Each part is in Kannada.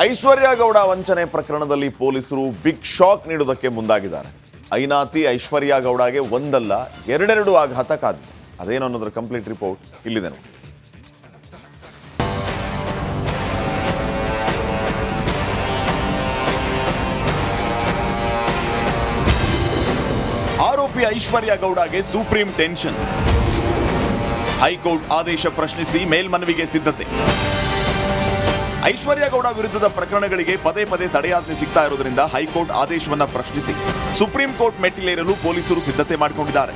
ಐಶ್ವರ್ಯ ಗೌಡ ವಂಚನೆ ಪ್ರಕರಣದಲ್ಲಿ ಪೊಲೀಸರು ಬಿಗ್ ಶಾಕ್ ನೀಡುವುದಕ್ಕೆ ಮುಂದಾಗಿದ್ದಾರೆ. ಐನಾತಿ ಐಶ್ವರ್ಯ ಗೌಡಗೆ ಒಂದಲ್ಲ, ಎರಡೆರಡು ಆಘಾತ ಕಾದಿದೆ. ಅದೇನು ಅನ್ನೋದ್ರ ಕಂಪ್ಲೀಟ್ ರಿಪೋರ್ಟ್ ಇಲ್ಲಿದೆ ನೋಡಿ. ಆರೋಪಿ ಐಶ್ವರ್ಯ ಗೌಡಗೆ ಸುಪ್ರೀಂ ಟೆನ್ಷನ್. ಹೈಕೋರ್ಟ್ ಆದೇಶ ಪ್ರಶ್ನಿಸಿ ಮೇಲ್ಮನವಿಗೆ ಸಿದ್ಧತೆ. ಐಶ್ವರ್ಯ ಗೌಡ ವಿರುದ್ಧದ ಪ್ರಕರಣಗಳಿಗೆ ಪದೇ ಪದೇ ತಡೆಯಾಜ್ಞೆ ಸಿಗ್ತಾ ಇರುವುದರಿಂದ ಹೈಕೋರ್ಟ್ ಆದೇಶವನ್ನ ಪ್ರಶ್ನಿಸಿ ಸುಪ್ರೀಂ ಕೋರ್ಟ್ ಮೆಟ್ಟಿಲೇರಲು ಪೊಲೀಸರು ಸಿದ್ಧತೆ ಮಾಡಿಕೊಂಡಿದ್ದಾರೆ.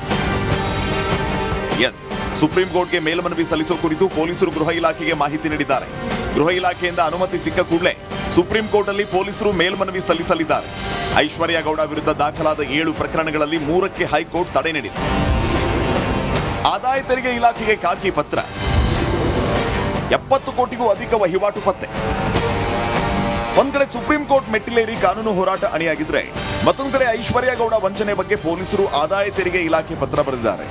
ಎಸ್, ಸುಪ್ರೀಂ ಕೋರ್ಟ್ಗೆ ಮೇಲ್ಮನವಿ ಸಲ್ಲಿಸುವ ಕುರಿತು ಪೊಲೀಸರು ಗೃಹ ಇಲಾಖೆಗೆ ಮಾಹಿತಿ ನೀಡಿದ್ದಾರೆ. ಗೃಹ ಇಲಾಖೆಯಿಂದ ಅನುಮತಿ ಸಿಕ್ಕ ಕೂಡಲೇ ಸುಪ್ರೀಂ ಕೋರ್ಟ್ ಅಲ್ಲಿ ಪೊಲೀಸರು ಮೇಲ್ಮನವಿ ಸಲ್ಲಿಸಲಿದ್ದಾರೆ. ಐಶ್ವರ್ಯ ಗೌಡ ವಿರುದ್ಧ ದಾಖಲಾದ ಏಳು ಪ್ರಕರಣಗಳಲ್ಲಿ ಮೂರಕ್ಕೆ ಹೈಕೋರ್ಟ್ ತಡೆ ನೀಡಿದೆ. ಆದಾಯ ತೆರಿಗೆ ಇಲಾಖೆಗೆ ಖಾಕಿ ಪತ್ರ. ಎಪ್ಪತ್ತು ಕೋಟಿಗೂ ಅಧಿಕ ವಹಿವಾಟು ಪತ್ತೆ. ಒಂದ್ ಕಡೆ ಸುಪ್ರೀಂ ಕೋರ್ಟ್ ಮೆಟ್ಟಿಲೇರಿ ಕಾನೂನು ಹೋರಾಟ ಅಣಿಯಾಗಿದ್ರೆ, ಮತ್ತೊಂದ್ ಕಡೆ ಐಶ್ವರ್ಯ ಗೌಡ ವಂಚನೆ ಬಗ್ಗೆ ಪೊಲೀಸರು ಆದಾಯ ತೆರಿಗೆ ಇಲಾಖೆ ಪತ್ರ ಬರೆದಿದ್ದಾರೆ.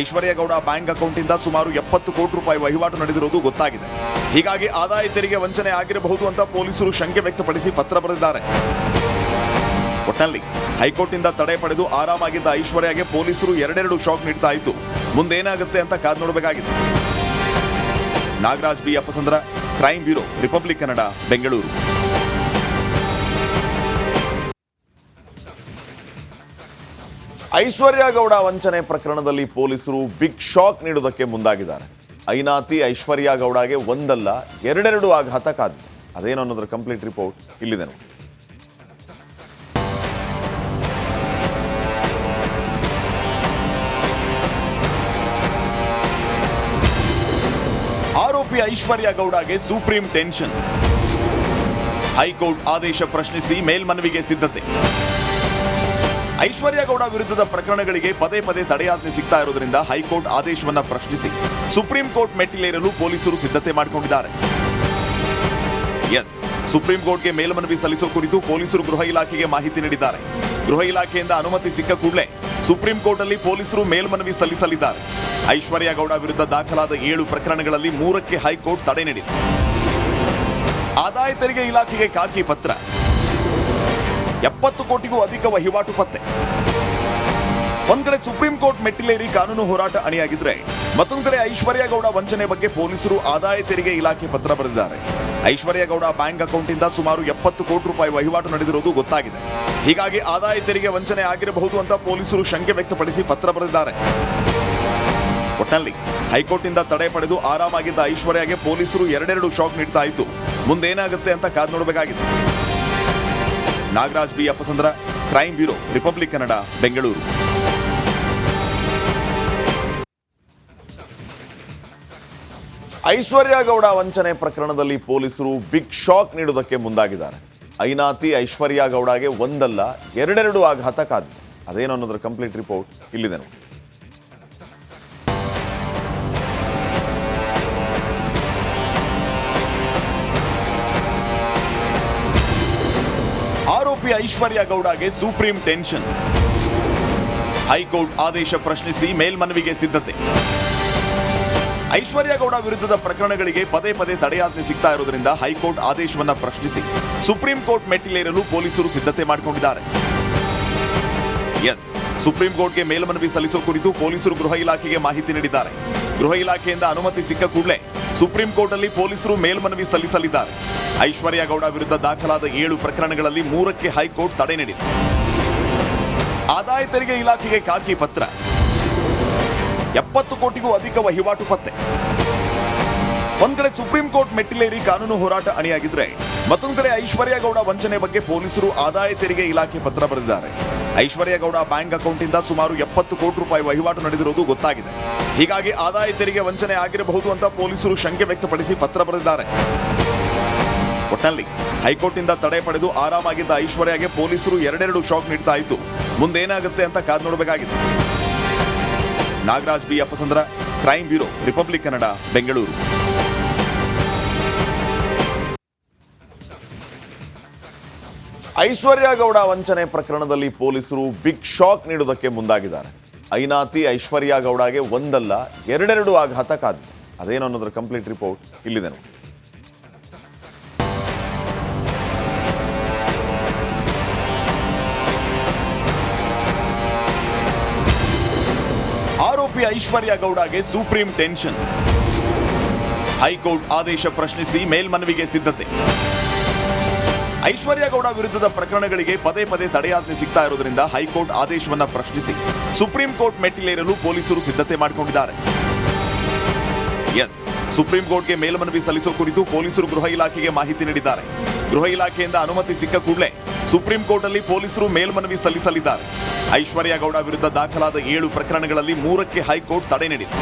ಐಶ್ವರ್ಯ ಗೌಡ ಬ್ಯಾಂಕ್ ಅಕೌಂಟಿಂದ ಸುಮಾರು ಎಪ್ಪತ್ತು ಕೋಟಿ ರೂಪಾಯಿ ವಹಿವಾಟು ನಡೆದಿರುವುದು ಗೊತ್ತಾಗಿದೆ. ಹೀಗಾಗಿ ಆದಾಯ ತೆರಿಗೆ ವಂಚನೆ ಆಗಿರಬಹುದು ಅಂತ ಪೊಲೀಸರು ಶಂಕೆ ವ್ಯಕ್ತಪಡಿಸಿ ಪತ್ರ ಬರೆದಿದ್ದಾರೆ. ಒಟ್ಟಿನಲ್ಲಿ ಹೈಕೋರ್ಟ್ನಿಂದ ತಡೆ ಪಡೆದು ಆರಾಮಾಗಿದ್ದ ಐಶ್ವರ್ಯಗೆ ಪೊಲೀಸರು ಎರಡೆರಡು ಶಾಕ್ ನೀಡ್ತಾ ಇತ್ತು ಮುಂದೇನಾಗುತ್ತೆ ಅಂತ ಕಾದ್ ನೋಡಬೇಕಾಗಿದೆ. Nagaraj B Appasandra crime bureau Republic Kannada, Bengaluru. Aishwarya Gowda ವಂಚನೆ ಪ್ರಕರಣದಲ್ಲಿ ಪೊಲೀಸರು ಬಿಗ್ ಶಾಕ್ ನೀಡುವುದಕ್ಕೆ ಮುಂದಾಗಿದ್ದಾರೆ. ಐನಾತಿ ಐಶ್ವರ್ಯ ಗೌಡಗೆ ಒಂದಲ್ಲ, ಎರಡೆರಡು ಆಘಾತ ಕಾದಿದೆ. ಅದೇನು ಅನ್ನೋದ್ರ ಕಂಪ್ಲೀಟ್ ರಿಪೋರ್ಟ್ ಇಲ್ಲಿದೆ ನೋಡಿ. ಆರೋಪಿ ಐಶ್ವರ್ಯ ಗೌಡಗೆ ಸುಪ್ರೀಂ ಟೆನ್ಷನ್. ಹೈಕೋರ್ಟ್ ಆದೇಶ ಪ್ರಶ್ನಿಸಿ ಮೇಲ್ಮನವಿಗೆ ಸಿದ್ಧತೆ. ಐಶ್ವರ್ಯ ಗೌಡ ವಿರುದ್ಧದ ಪ್ರಕರಣಗಳಿಗೆ ಪದೇ ಪದೇ ತಡೆಯಾಜ್ಞೆ ಸಿಗ್ತಾ ಇರುವುದರಿಂದ ಹೈಕೋರ್ಟ್ ಆದೇಶವನ್ನು ಪ್ರಶ್ನಿಸಿ ಸುಪ್ರೀಂ ಕೋರ್ಟ್ ಮೆಟ್ಟಿಲೇರಲು ಪೊಲೀಸರು ಸಿದ್ಧತೆ ಮಾಡಿಕೊಂಡಿದ್ದಾರೆ. ಎಸ್, ಸುಪ್ರೀಂ ಕೋರ್ಟ್ಗೆ ಮೇಲ್ಮನವಿ ಸಲ್ಲಿಸುವ ಕುರಿತು ಪೊಲೀಸರು ಗೃಹ ಇಲಾಖೆಗೆ ಮಾಹಿತಿ ನೀಡಿದ್ದಾರೆ. ಗೃಹ ಇಲಾಖೆಯಿಂದ ಅನುಮತಿ ಸಿಕ್ಕ ಕೂಡಲೇ ಸುಪ್ರೀಂ ಕೋರ್ಟ್ ಅಲ್ಲಿ ಪೊಲೀಸರು ಮೇಲ್ಮನವಿ ಸಲ್ಲಿಸಲಿದ್ದಾರೆ. ಐಶ್ವರ್ಯ ಗೌಡ ವಿರುದ್ಧ ದಾಖಲಾದ ಏಳು ಪ್ರಕರಣಗಳಲ್ಲಿ ಮೂರಕ್ಕೆ ಹೈಕೋರ್ಟ್ ತಡೆ ನೀಡಿದೆ. ಆದಾಯ ತೆರಿಗೆ ಇಲಾಖೆಗೆ ಖಾಕಿ ಪತ್ರ. ಎಪ್ಪತ್ತು ಕೋಟಿಗೂ ಅಧಿಕ ವಹಿವಾಟು ಪತ್ತೆ. ಒಂದ್ ಕಡೆ ಸುಪ್ರೀಂ ಕೋರ್ಟ್ ಮೆಟ್ಟಿಲೇರಿ ಕಾನೂನು ಹೋರಾಟ ಅಣಿಯಾಗಿದ್ರೆ ಮತ್ತೊಂದ್ ಕಡೆ ಐಶ್ವರ್ಯ ಗೌಡ ವಂಚನೆ ಬಗ್ಗೆ ಪೊಲೀಸರು ಆದಾಯ ತೆರಿಗೆ ಇಲಾಖೆ ಪತ್ರ ಬರೆದಿದ್ದಾರೆ. ಐಶ್ವರ್ಯ ಗೌಡ ಬ್ಯಾಂಕ್ ಅಕೌಂಟಿಂದ ಸುಮಾರು ಎಪ್ಪತ್ತು ಕೋಟಿ ರೂಪಾಯಿ ವಹಿವಾಟು ನಡೆದಿರುವುದು ಗೊತ್ತಾಗಿದೆ. ಹೀಗಾಗಿ ಆದಾಯ ತೆರಿಗೆ ವಂಚನೆ ಆಗಿರಬಹುದು ಅಂತ ಪೊಲೀಸರು ಶಂಕೆ ವ್ಯಕ್ತಪಡಿಸಿ ಪತ್ರ ಬರೆದಿದ್ದಾರೆ. ಒಟ್ಟಿನಲ್ಲಿ ಹೈಕೋರ್ಟ್ನಿಂದ ತಡೆ ಪಡೆದು ಆರಾಮಾಗಿದ್ದ ಐಶ್ವರ್ಯಗೆ ಪೊಲೀಸರು ಎರಡೆರಡು ಶಾಕ್ ನೀಡ್ತಾ ಇತ್ತು ಮುಂದೇನಾಗುತ್ತೆ ಅಂತ ಕಾದು ನೋಡಬೇಕಾಗಿದೆ. Nagaraj B. Appasandra crime bureau, Republic Kannada, Bengaluru. Aishwarya Gowda ವಂಚನೆ ಪ್ರಕರಣದಲ್ಲಿ ಪೊಲೀಸರು ಬಿಗ್ ಶಾಕ್ ನೀಡುವುದಕ್ಕೆ ಮುಂದಾಗಿದ್ದಾರೆ. ಐನಾತಿ ಐಶ್ವರ್ಯ ಗೌಡಗೆ ಒಂದಲ್ಲ, ಎರಡೆರಡು ಆಘಾತ ಕಾದಿದೆ. ಅದೇನು ಅನ್ನೋದ್ರ ಕಂಪ್ಲೀಟ್ ರಿಪೋರ್ಟ್ ಇಲ್ಲಿದೆ ನೋಡಿ. ಆರೋಪಿ ಐಶ್ವರ್ಯ ಗೌಡಗೆ ಸುಪ್ರೀಂ ಟೆನ್ಷನ್. ಹೈಕೋರ್ಟ್ ಆದೇಶ ಪ್ರಶ್ನಿಸಿ ಮೇಲ್ಮನವಿಗೆ ಸಿದ್ಧತೆ. ಐಶ್ವರ್ಯ ಗೌಡ ವಿರುದ್ಧದ ಪ್ರಕರಣಗಳಿಗೆ ಪದೇ ಪದೇ ತಡೆಯಾಜ್ಞೆ ಸಿಗ್ತಾ ಇರುವುದರಿಂದ ಹೈಕೋರ್ಟ್ ಆದೇಶವನ್ನ ಪ್ರಶ್ನಿಸಿ ಸುಪ್ರೀಂ ಕೋರ್ಟ್ ಮೆಟ್ಟಿಲೇರಲು ಪೊಲೀಸರು ಸಿದ್ಧತೆ ಮಾಡಿಕೊಂಡಿದ್ದಾರೆ. ಎಸ್, ಸುಪ್ರೀಂ ಕೋರ್ಟ್ಗೆ ಮೇಲ್ಮನವಿ ಸಲ್ಲಿಸುವ ಕುರಿತು ಪೊಲೀಸರು ಗೃಹ ಇಲಾಖೆಗೆ ಮಾಹಿತಿ ನೀಡಿದ್ದಾರೆ. ಗೃಹ ಇಲಾಖೆಯಿಂದ ಅನುಮತಿ ಸಿಕ್ಕ ಕೂಡಲೇ ಸುಪ್ರೀಂ ಕೋರ್ಟ್ನಲ್ಲಿ ಪೊಲೀಸರು ಮೇಲ್ಮನವಿ ಸಲ್ಲಿಸಲಿದ್ದಾರೆ. ಐಶ್ವರ್ಯ ಗೌಡ ವಿರುದ್ಧ ದಾಖಲಾದ ಏಳು ಪ್ರಕರಣಗಳಲ್ಲಿ ಮೂರಕ್ಕೆ ಹೈಕೋರ್ಟ್ ತಡೆ ನೀಡಿದೆ. ಆದಾಯ ತೆರಿಗೆ ಇಲಾಖೆಗೆ ಖಾಕಿ ಪತ್ರ. ಎಪ್ಪತ್ತು ಕೋಟಿಗೂ ಅಧಿಕ ವಹಿವಾಟು ಪತ್ತೆ. ಒಂದ್ ಕಡೆ ಸುಪ್ರೀಂ ಕೋರ್ಟ್ ಮೆಟ್ಟಿಲೇರಿ ಕಾನೂನು ಹೋರಾಟ ಅಣಿಯಾಗಿದ್ರೆ ಮತ್ತೊಂದ್ ಕಡೆ ಐಶ್ವರ್ಯಗೌಡ ವಂಚನೆ ಬಗ್ಗೆ ಪೊಲೀಸರು ಆದಾಯ ತೆರಿಗೆ ಇಲಾಖೆ ಪತ್ರ ಬರೆದಿದ್ದಾರೆ. ಐಶ್ವರ್ಯಗೌಡ ಬ್ಯಾಂಕ್ ಅಕೌಂಟಿಂದ ಸುಮಾರು ಎಪ್ಪತ್ತು ಕೋಟಿ ರೂಪಾಯಿ ವಹಿವಾಟು ನಡೆದಿರುವುದು ಗೊತ್ತಾಗಿದೆ. ಹೀಗಾಗಿ ಆದಾಯ ತೆರಿಗೆ ವಂಚನೆ ಆಗಿರಬಹುದು ಅಂತ ಪೊಲೀಸರು ಶಂಕೆ ವ್ಯಕ್ತಪಡಿಸಿ ಪತ್ರ ಬರೆದಿದ್ದಾರೆ. ಒಟ್ಟಿನಲ್ಲಿ ಹೈಕೋರ್ಟ್ನಿಂದ ತಡೆ ಪಡೆದು ಆರಾಮಾಗಿದ್ದ ಐಶ್ವರ್ಯಗೆ ಪೊಲೀಸರು ಎರಡೆರಡು ಶಾಕ್ ನೀಡ್ತಾ ಇತ್ತು ಮುಂದೇನಾಗುತ್ತೆ ಅಂತ ಕಾದ್ ನೋಡಬೇಕಾಗಿದೆ. Nagaraj B Appasandra crime bureau, Republic Kannada, Bengaluru. Aishwarya Gowda ವಂಚನೆ ಪ್ರಕರಣದಲ್ಲಿ ಪೊಲೀಸರು ಬಿಗ್ ಶಾಕ್ ನೀಡುವುದಕ್ಕೆ ಮುಂದಾಗಿದ್ದಾರೆ. ಐನಾತಿ ಐಶ್ವರ್ಯ ಗೌಡಗೆ ಒಂದಲ್ಲ, ಎರಡೆರಡು ಆಘಾತ ಕಾದಿದೆ. ಅದೇನು ಅನ್ನೋದ್ರ ಕಂಪ್ಲೀಟ್ ರಿಪೋರ್ಟ್ ಇಲ್ಲಿದೆ ನೋಡಿ. ಐಶ್ವರ್ಯ ಗೌಡಗೆ ಸುಪ್ರೀಂ ಟೆನ್ಷನ್. ಹೈಕೋರ್ಟ್ ಆದೇಶ ಪ್ರಶ್ನಿಸಿ ಮೇಲ್ಮನವಿಗೆ ಸಿದ್ಧತೆ. ಐಶ್ವರ್ಯ ಗೌಡ ವಿರುದ್ಧದ ಪ್ರಕರಣಗಳಿಗೆ ಪದೇ ಪದೇ ತಡೆಯಾಜ್ಞೆ ಸಿಗ್ತಾ ಇರುವುದರಿಂದ ಹೈಕೋರ್ಟ್ ಆದೇಶವನ್ನ ಪ್ರಶ್ನಿಸಿ ಸುಪ್ರೀಂ ಕೋರ್ಟ್ ಮೆಟ್ಟಿಲೇರಲು ಪೊಲೀಸರು ಸಿದ್ಧತೆ ಮಾಡಿಕೊಂಡಿದ್ದಾರೆ. ಎಸ್, ಸುಪ್ರೀಂ ಕೋರ್ಟ್ಗೆ ಮೇಲ್ಮನವಿ ಸಲ್ಲಿಸುವ ಕುರಿತು ಪೊಲೀಸರು ಗೃಹ ಇಲಾಖೆಗೆ ಮಾಹಿತಿ ನೀಡಿದ್ದಾರೆ. ಗೃಹ ಇಲಾಖೆಯಿಂದ ಅನುಮತಿ ಸಿಕ್ಕ ಕೂಡಲೇ ಸುಪ್ರೀಂ ಕೋರ್ಟ್ ಅಲ್ಲಿ ಪೊಲೀಸರು ಮೇಲ್ಮನವಿ ಸಲ್ಲಿಸಲಿದ್ದಾರೆ. ಐಶ್ವರ್ಯ ಗೌಡ ವಿರುದ್ಧ ದಾಖಲಾದ ಏಳು ಪ್ರಕರಣಗಳಲ್ಲಿ ಮೂರಕ್ಕೆ ಹೈಕೋರ್ಟ್ ತಡೆ ನೀಡಿದೆ.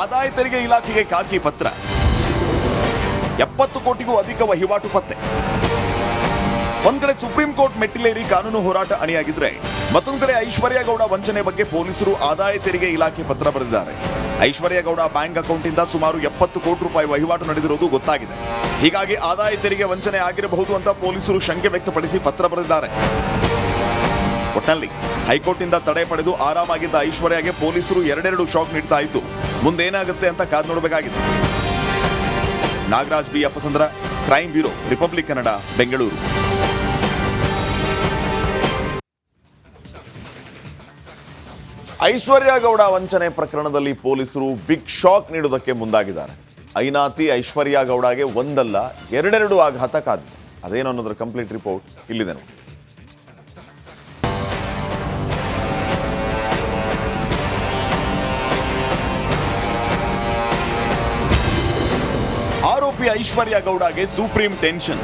ಆದಾಯ ತೆರಿಗೆ ಇಲಾಖೆಗೆ ಖಾಕಿ ಪತ್ರ. ಎಪ್ಪತ್ತು ಕೋಟಿಗೂ ಅಧಿಕ ವಹಿವಾಟು ಪತ್ತೆ. ಒಂದ್ ಕಡೆ ಸುಪ್ರೀಂ ಕೋರ್ಟ್ ಮೆಟ್ಟಿಲೇರಿ ಕಾನೂನು ಹೋರಾಟ ಅಣಿಯಾಗಿದ್ರೆ ಮತ್ತೊಂದು ಕಡೆ ಐಶ್ವರ್ಯ ಗೌಡ ವಂಚನೆ ಬಗ್ಗೆ ಪೊಲೀಸರು ಆದಾಯ ತೆರಿಗೆ ಇಲಾಖೆ ಪತ್ರ ಬರೆದಿದ್ದಾರೆ. ಐಶ್ವರ್ಯ ಗೌಡ ಬ್ಯಾಂಕ್ ಅಕೌಂಟಿಂದ ಸುಮಾರು ಎಪ್ಪತ್ತು ಕೋಟಿ ರೂಪಾಯಿ ವಹಿವಾಟು ನಡೆದಿರುವುದು ಗೊತ್ತಾಗಿದೆ. ಹೀಗಾಗಿ ಆದಾಯ ತೆರಿಗೆ ವಂಚನೆ ಆಗಿರಬಹುದು ಅಂತ ಪೊಲೀಸರು ಶಂಕೆ ವ್ಯಕ್ತಪಡಿಸಿ ಪತ್ರ ಬರೆದಿದ್ದಾರೆ. ಒಟ್ಟಿನಲ್ಲಿ ಹೈಕೋರ್ಟ್ನಿಂದ ತಡೆ ಪಡೆದು ಆರಾಮಾಗಿದ್ದ ಐಶ್ವರ್ಯಗೆ ಪೊಲೀಸರು ಎರಡೆರಡು ಶಾಕ್ ನೀಡ್ತಾ ಇತ್ತು. ಮುಂದೇನಾಗುತ್ತೆ ಅಂತ ಕಾದ್ ನೋಡಬೇಕಾಗಿದೆ. Nagaraj B Appasandra, crime bureau, Republic Kannada, Bengaluru. Aishwarya Gowda ವಂಚನೆ ಪ್ರಕರಣದಲ್ಲಿ ಪೊಲೀಸರು ಬಿಗ್ ಶಾಕ್ ನೀಡುವುದಕ್ಕೆ ಮುಂದಾಗಿದ್ದಾರೆ. ಐನಾತಿ ಐಶ್ವರ್ಯ ಗೌಡಗೆ ಒಂದಲ್ಲ, ಎರಡೆರಡು ಆಘಾತ ಕಾದಿದೆ. ಅದೇನು ಅನ್ನೋದ್ರ ಕಂಪ್ಲೀಟ್ ರಿಪೋರ್ಟ್ ಇಲ್ಲಿದೆ ನೋಡಿ. ಆರೋಪಿ ಐಶ್ವರ್ಯ ಗೌಡಗೆ ಸುಪ್ರೀಂ ಟೆನ್ಷನ್.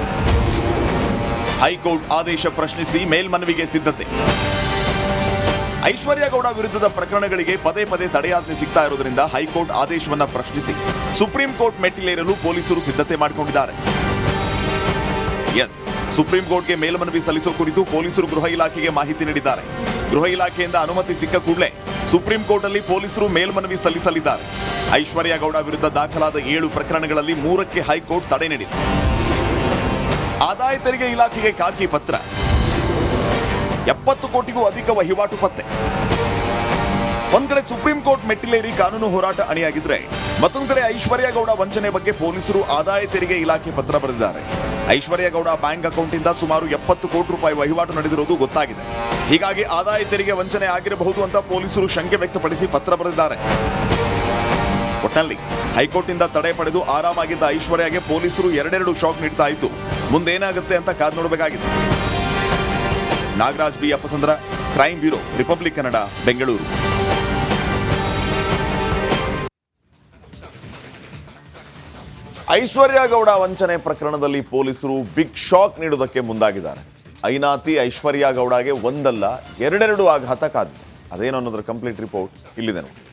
ಹೈಕೋರ್ಟ್ ಆದೇಶ ಪ್ರಶ್ನಿಸಿ ಮೇಲ್ಮನವಿಗೆ ಸಿದ್ಧತೆ. ಐಶ್ವರ್ಯ ಗೌಡ ವಿರುದ್ಧದ ಪ್ರಕರಣಗಳಿಗೆ ಪದೇ ಪದೇ ತಡೆಯಾಜ್ಞೆ ಸಿಗ್ತಾ ಇರುವುದರಿಂದ ಹೈಕೋರ್ಟ್ ಆದೇಶವನ್ನ ಪ್ರಶ್ನಿಸಿ ಸುಪ್ರೀಂ ಕೋರ್ಟ್ ಮೆಟ್ಟಿಲೇರಲು ಪೊಲೀಸರು ಸಿದ್ಧತೆ ಮಾಡಿಕೊಂಡಿದ್ದಾರೆ. ಎಸ್, ಸುಪ್ರೀಂ ಕೋರ್ಟ್ಗೆ ಮೇಲ್ಮನವಿ ಸಲ್ಲಿಸುವ ಕುರಿತು ಪೊಲೀಸರು ಗೃಹ ಇಲಾಖೆಗೆ ಮಾಹಿತಿ ನೀಡಿದ್ದಾರೆ. ಗೃಹ ಇಲಾಖೆಯಿಂದ ಅನುಮತಿ ಸಿಕ್ಕ ಕೂಡಲೇ ಸುಪ್ರೀಂ ಕೋರ್ಟ್ನಲ್ಲಿ ಪೊಲೀಸರು ಮೇಲ್ಮನವಿ ಸಲ್ಲಿಸಲಿದ್ದಾರೆ. ಐಶ್ವರ್ಯ ಗೌಡ ವಿರುದ್ಧ ದಾಖಲಾದ ಏಳು ಪ್ರಕರಣಗಳಲ್ಲಿ ಮೂರಕ್ಕೆ ಹೈಕೋರ್ಟ್ ತಡೆ ನೀಡಿದೆ. ಆದಾಯ ತೆರಿಗೆ ಇಲಾಖೆಗೆ ಖಾಕಿ ಪತ್ರ. ಎಪ್ಪತ್ತು ಕೋಟಿಗೂ ಅಧಿಕ ವಹಿವಾಟು ಪತ್ತೆ. ಒಂದ್ ಕಡೆ ಸುಪ್ರೀಂ ಕೋರ್ಟ್ ಮೆಟ್ಟಿಲೇರಿ ಕಾನೂನು ಹೋರಾಟ ಅಣಿಯಾಗಿದ್ರೆ, ಮತ್ತೊಂದು ಕಡೆ ಐಶ್ವರ್ಯ ಗೌಡ ವಂಚನೆ ಬಗ್ಗೆ ಪೊಲೀಸರು ಆದಾಯ ತೆರಿಗೆ ಇಲಾಖೆ ಪತ್ರ ಬರೆದಿದ್ದಾರೆ. ಐಶ್ವರ್ಯ ಗೌಡ ಬ್ಯಾಂಕ್ ಅಕೌಂಟಿಂದ ಸುಮಾರು ಎಪ್ಪತ್ತು ಕೋಟಿ ರೂಪಾಯಿ ವಹಿವಾಟು ನಡೆದಿರುವುದು ಗೊತ್ತಾಗಿದೆ. ಹೀಗಾಗಿ ಆದಾಯ ತೆರಿಗೆ ವಂಚನೆ ಆಗಿರಬಹುದು ಅಂತ ಪೊಲೀಸರು ಶಂಕೆ ವ್ಯಕ್ತಪಡಿಸಿ ಪತ್ರ ಬರೆದಿದ್ದಾರೆ. ಒಟ್ಟಿನಲ್ಲಿ ಹೈಕೋರ್ಟ್ನಿಂದ ತಡೆ ಪಡೆದು ಆರಾಮಾಗಿದ್ದ ಐಶ್ವರ್ಯಗೆ ಪೊಲೀಸರು ಎರಡೆರಡು ಶಾಕ್ ನೀಡ್ತಾ ಇದ್ದು, ಮುಂದೇನಾಗುತ್ತೆ ಅಂತ ಕಾದ್ ನೋಡಬೇಕಾಗಿದೆ. Nagaraj B Appasandra crime bureau, Republic Kannada, Bengaluru. Aishwarya Gowda ವಂಚನೆ ಪ್ರಕರಣದಲ್ಲಿ ಪೊಲೀಸರು ಬಿಗ್ ಶಾಕ್ ನೀಡುವುದಕ್ಕೆ ಮುಂದಾಗಿದ್ದಾರೆ. ಐನಾತಿ ಐಶ್ವರ್ಯ ಗೌಡಗೆ ಒಂದಲ್ಲ, ಎರಡೆರಡು ಆಘಾತ ಕಾದಿದೆ. ಅದೇನು ಅನ್ನೋದ್ರ ಕಂಪ್ಲೀಟ್ ರಿಪೋರ್ಟ್ ಇಲ್ಲಿದೆ ನೋಡಿ.